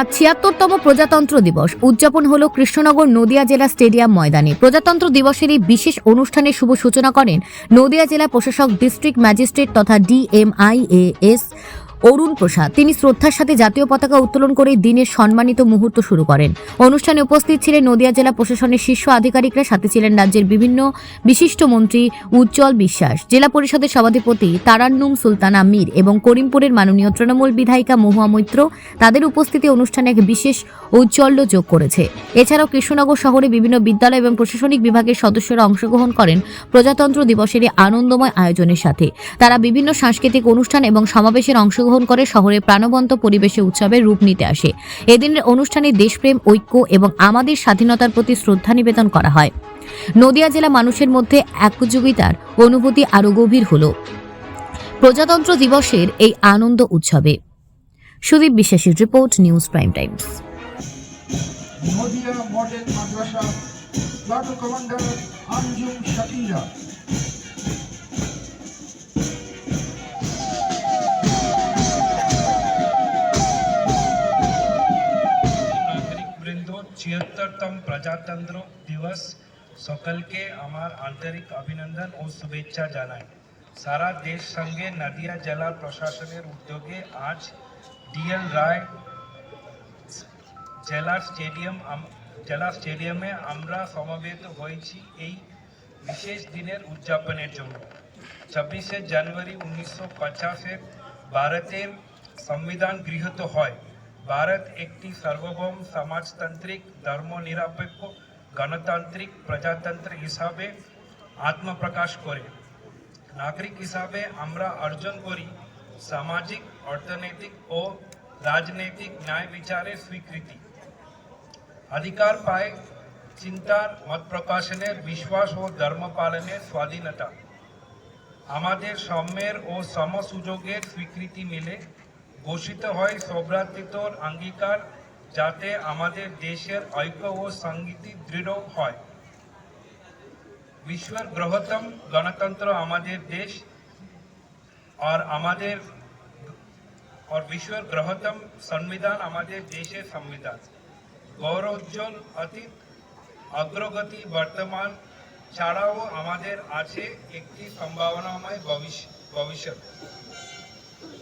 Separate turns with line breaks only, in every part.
আজ ছিয়াত্তরতম প্রজাতন্ত্র দিবস। উদযাপন হলো কৃষ্ণনগর নদিয়া জেলা স্টেডিয়াম ময়দানে। প্রজাতন্ত্র দিবসের এই বিশেষ অনুষ্ঠানে শুভ সূচনা করেন নদিয়া জেলা প্রশাসক, ডিস্ট্রিক্ট ম্যাজিস্ট্রেট তথা ডিএমআইএএস অরুণ প্রসাদ। তিনি শ্রদ্ধার সাথে জাতীয় পতাকা উত্তোলন করে দিনের সম্মানিত মুহূর্ত শুরু করেন। অনুষ্ঠানে উপস্থিত ছিলেন নদিয়া জেলা প্রশাসনের শীর্ষ আধিকারিকরা, সাথে ছিলেন রাজ্যের বিভিন্ন বিশিষ্ট মন্ত্রী উজ্জ্বল বিশ্বাস, জেলা পরিষদের সভাধিপতি তারান্নুম সুলতানা মীর এবং করিমপুরের মাননীয় তৃণমূল বিধায়িকা মহুয়া মৈত্র তাদের উপস্থিতি অনুষ্ঠানে এক বিশেষ ঔজ্জ্বল্য যোগ করেছে। এছাড়াও কৃষ্ণনগর শহরে বিভিন্ন বিদ্যালয় এবং প্রশাসনিক বিভাগের সদস্যরা অংশগ্রহণ করেন প্রজাতন্ত্র দিবসের আনন্দময় আয়োজনের সাথে। তারা বিভিন্ন সাংস্কৃতিক অনুষ্ঠান এবং সমাবেশের অংশগ্রহণ করে শহরের প্রাণবন্ত পরিবেশে উৎসবের রূপ নিতে আসে। এদিনের অনুষ্ঠানে দেশপ্রেম, ঐক্য এবং আমাদের স্বাধীনতার প্রতি শ্রদ্ধা নিবেদন করা হয়। নদিয়া জেলা মানুষের মধ্যে একযোগিতার অনুভূতি আরও গভীর হল। প্রজাতন্ত্র দিবসের এই আনন্দ উৎসবে। সুদীপ বিশ্বাসীর report, news prime times.
Nadia model মাদ্রাসা কমান্ডার আঞ্জুম শাকিরা।
বৃন্দ ছিয়াত্তরতম প্রজাতন্ত্র দিবস সকলকে আমার আন্তরিক অভিনন্দন ও শুভেচ্ছা জানাই সারা দেশ সঙ্গে নদিয়া জেলা প্রশাসনের উদ্যোগে আজ ডিএল রায় জেলা স্টেডিয়াম আম- জেলা স্টেডিয়ামে আমরা সমবেত হয়েছি এই বিশেষ দিনের উদযাপনের জন্য ছাব্বিশে জানুয়ারি উনিশশো পঞ্চাশের ভারতের সংবিধান গৃহীত হয় ভারত একটি সার্বভৌম সমাজতান্ত্রিক ধর্মনিরপেক্ষ গণতান্ত্রিক প্রজাতন্ত্র হিসাবে আত্মপ্রকাশ করে নাগরিক হিসাবে আমরা অর্জন করি সামাজিক অর্থনৈতিক ও রাজনৈতিক ন্যায় বিচারের স্বীকৃতি অধিকার পায় চিন্তার মত প্রকাশনের বিশ্বাস ও ধর্ম পালনের স্বাধীনতা আমাদের সাম্যের ও সম সুযোগের স্বীকৃতি মিলে ঘোষিত হয় সৌভ্রাতৃত্বর অঙ্গীকার যাতে আমাদের দেশের ঐক্য ও সংগীতি দৃঢ় হয় বিশ্বের বৃহত্তম গণতন্ত্র আমাদের দেশ আর আমাদের और विश्व बृहत्तम संविधान আমাদের দেশের সংবিধান গৌরবোজ্জ্বল অতীত অগ্রগতি বর্তমান ছাড়াও আমাদের আছে একটি সম্ভাবনাময় ভবিষ্য- ভবিষ্যৎ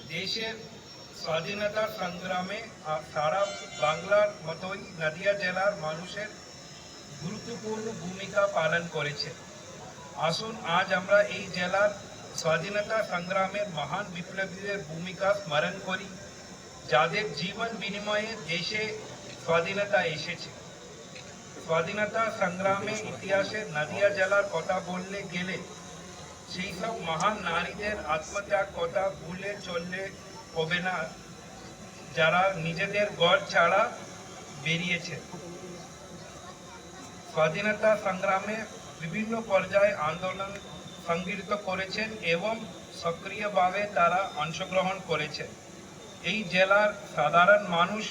দেশের স্বাধীনতা সংগ্রামে সারা বাংলার মতোই নদিয়া জেলার মানুষের গুরুত্বপূর্ণ ভূমিকা পালন করেছে। আসুন আজ আমরা এই জেলার স্বাধীনতা সংগ্রামের মহান বিপ্লবীদের ভূমিকা স্মরণ করি, যাদের জীবন বিনিময়ে দেশে স্বাধীনতা এসেছে। স্বাধীনতা সংগ্রামে ইতিহাসে নদিয়া জেলার কথা বললে গেলে সেই সব মহান নারীদের আত্মত্যাগ কথা ভুলে চললে হবে না। যারা নিজেদের গড় ছাড়া বেরিয়েছে। স্বাধীনতা সংগ্রামে বিভিন্ন পর্যায়ে আন্দোলন সংগঠিত করেছেন এবং সক্রিয়ভাবে তারা অংশগ্রহণ করেছেন এই জেলার সাধারণ মানুষ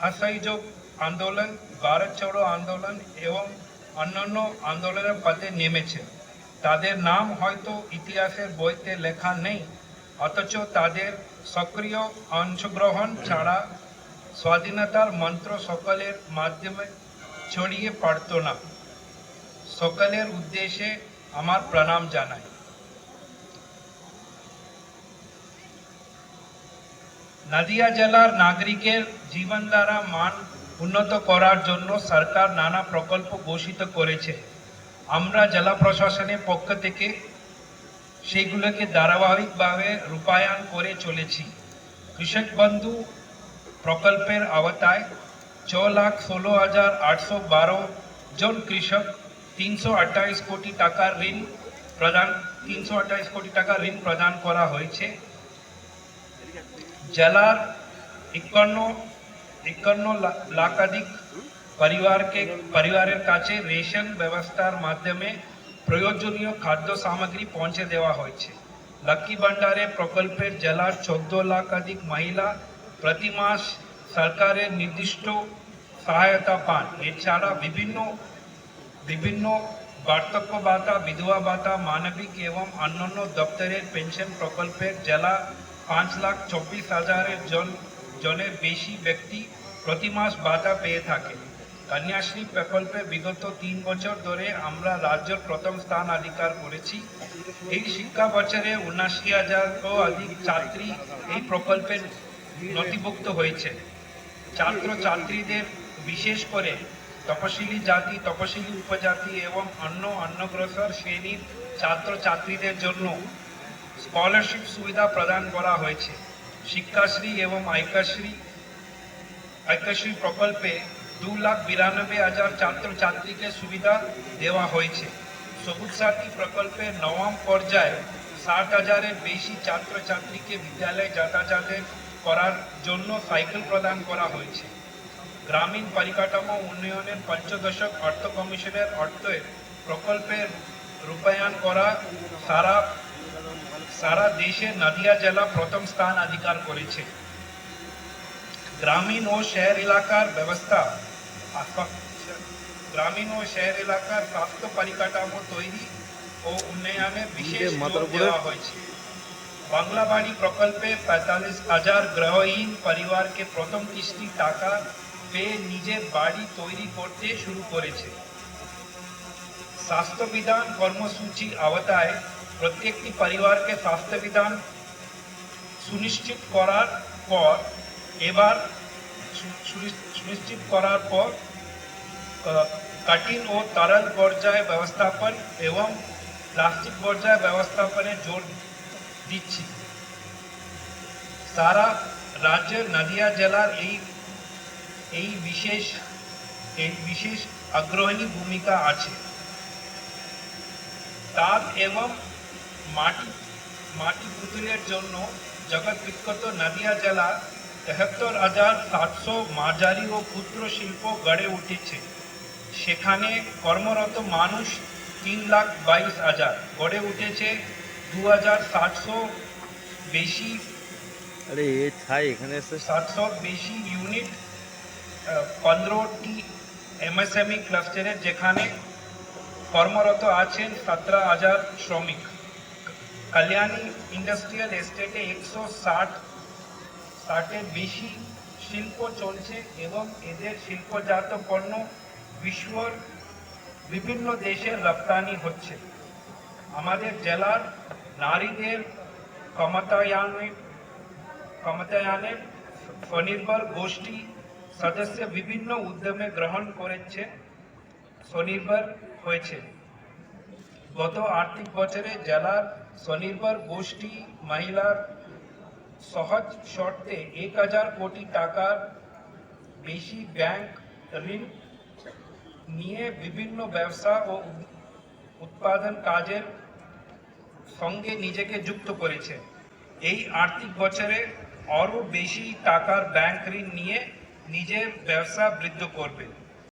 অসহযোগ আন্দোলন ভারত ছাড়ো আন্দোলন এবং অন্যান্য আন্দোলনের পথে নেমেছে। তাদের নাম হয়তো ইতিহাসের বইতে লেখা নেই। অথচ তাদের সক্রিয় অংশগ্রহণ ছাড়া স্বাধীনতার মন্ত্র সকলের মাধ্যমে ছড়িয়ে পড়ত না। সকলের উদ্দেশ্যে আমার প্রণাম জানাই। নদিয়া জেলার নাগরিকের জীবনধারা মান উন্নত করার জন্য সরকার নানা প্রকল্প ঘোষিত করেছে। আমরা জেলা প্রশাসনের পক্ষ থেকে সেগুলোকে ধারাবাহিকভাবে রূপায়ণ করে চলেছি। কৃষক বন্ধু প্রকল্পের আওতায় ছ লাখ ষোলো হাজার আটশো বারো জন কৃষক, তিনশো আঠাইশ কোটি টাকার ঋণ প্রদান, তিনশো আঠাইশ কোটি টাকা ঋণ প্রদান করা হয়েছে। জেলার একান্ন একান্ন লাখাধিক পরিবারকে, পরিবারের কাছে রেশন ব্যবস্থার মাধ্যমে প্রয়োজনীয় খাদ্য সামগ্রী পৌঁছে দেওয়া হয়েছে। লক্ষ্মী ভান্ডারে প্রকল্পের জেলার চোদ্দ লাখাধিক মহিলা প্রতি মাস সরকারের নির্দিষ্ট সহায়তা পান। এছাড়া বিভিন্ন বিভিন্ন বার্ধক্য ভাতা, বিধবা ভাতা, মানবিক এবং অন্যান্য দপ্তরের পেনশন প্রকল্পের জেলা পাঁচ লাখ চব্বিশ হাজারের জন, জনের বেশি ব্যক্তি প্রতি মাস ভাতা পেয়ে থাকে। কন্যাশ্রী প্রকল্পে বিগত তিন বছর ধরে আমরা রাজ্যের প্রথম স্থান অধিকার করেছি। এই শিক্ষা বছরে উনাশি হাজারও অধিক ছাত্রী এই প্রকল্পে নথিভুক্ত হয়েছে। ছাত্র ছাত্রীদের বিশেষ করে তপশিলি জাতি, তপশিলি উপজাতি এবং অন্য অন্নগ্রসর শ্রেণির ছাত্র ছাত্রীদের জন্য স্কলারশিপ সুবিধা প্রদান করা হয়েছে। শিক্ষাশ্রী এবং আইকাশ্রী আইকাশ্রী প্রকল্পে দু লাখ বিরানব্বই হাজার ছাত্র ছাত্রীকে সুবিধা দেওয়া হয়েছে। সবুজ সাথী প্রকল্পে নবম পর্যায়ে ষাট হাজারের বেশি ছাত্র ছাত্রীকে বিদ্যালয়ে যাতায়াতের করার জন্য সাইকেল প্রদান করা হয়েছে। গ্রামীণ পরিকাঠামো উন্নয়নের পঞ্চদশক অর্থ কমিশনের অর্থে প্রকল্পের রূপায়ণ করা সারা সারা দেশে নদিয়া জেলা প্রথম স্থান অধিকার করেছে। গ্রামীণ ও শহর এলাকার ব্যবস্থা গ্রামীণ ও শহর এলাকার স্বাস্থ্য পরিকাঠামো তৈরি ও উন্নয়নের বিশেষ দেওয়া হয়েছে। বাংলা বাড়ি প্রকল্পে পঁয়তাল্লিশ হাজার গৃহহীন পরিবারকে প্রথম কিস্তি টাকা পেয়ে নিজের বাড়ি তৈরি করতে শুরু করেছে। স্বাস্থ্যবিধান কর্মসূচি আওতায় প্রত্যেকটি পরিবারকে স্বাস্থ্যবিধান সুনিশ্চিত করার পর এবার সুনিশ্চিত করার পর কঠিন ও তরল পর্যায় ব্যবস্থাপন এবং প্লাস্টিক পর্যায় ব্যবস্থাপনে জোর দিচ্ছি। সারা রাজ্যের নদিয়া জেলার এই এই বিশেষ এই বিশেষ অগ্রহণী ভূমিকা আছে। তাপ এবং মাটি মাটি পুতুলের জন্য জগৎ বিখ্যাত নদিয়া জেলা তেহাত্তর হাজার সাতশো মাঝারি ও ক্ষুদ্র শিল্প গড়ে উঠেছে। সেখানে কর্মরত মানুষ তিন লাখ বাইশ হাজার। গড়ে উঠেছে দু হাজার সাতশো বেশি
আরে এ ছাই এখানে
সাতশো বেশি ইউনিট পনেরোটি এমএসএমই ক্লাস্টারের যেখানে কর্মরত আছেন সতেরো হাজার শ্রমিক। কল্যাণী ইন্ডাস্ট্রিয়াল এস্টেটে একশো ষাট ষাটের বেশি শিল্প চলছে এবং এদের শিল্পজাত পণ্য বিশ্বর বিভিন্ন দেশে রপ্তানি হচ্ছে। আমাদের জেলার নারীদের ক্ষমতায়নে ক্ষমতায়নের স্বনির্ভর গোষ্ঠী সদস্য বিভিন্ন উদ্যমে গ্রহণ করেছে, স্বনির্ভর হয়েছে। গত আর্থিক বছরে জেলার স্বনির্ভর গোষ্ঠী, মহিলার সহজ শর্তে এক হাজার কোটি টাকার বেশি ব্যাংক ঋণ নিয়ে বিভিন্ন ব্যবসা ও উৎপাদন কাজের সঙ্গে নিজেকে যুক্ত করেছে। এই আর্থিক বছরে আরও বেশি টাকার ব্যাংক ঋণ নিয়ে নিজের ব্যবসা বৃদ্ধি করবে।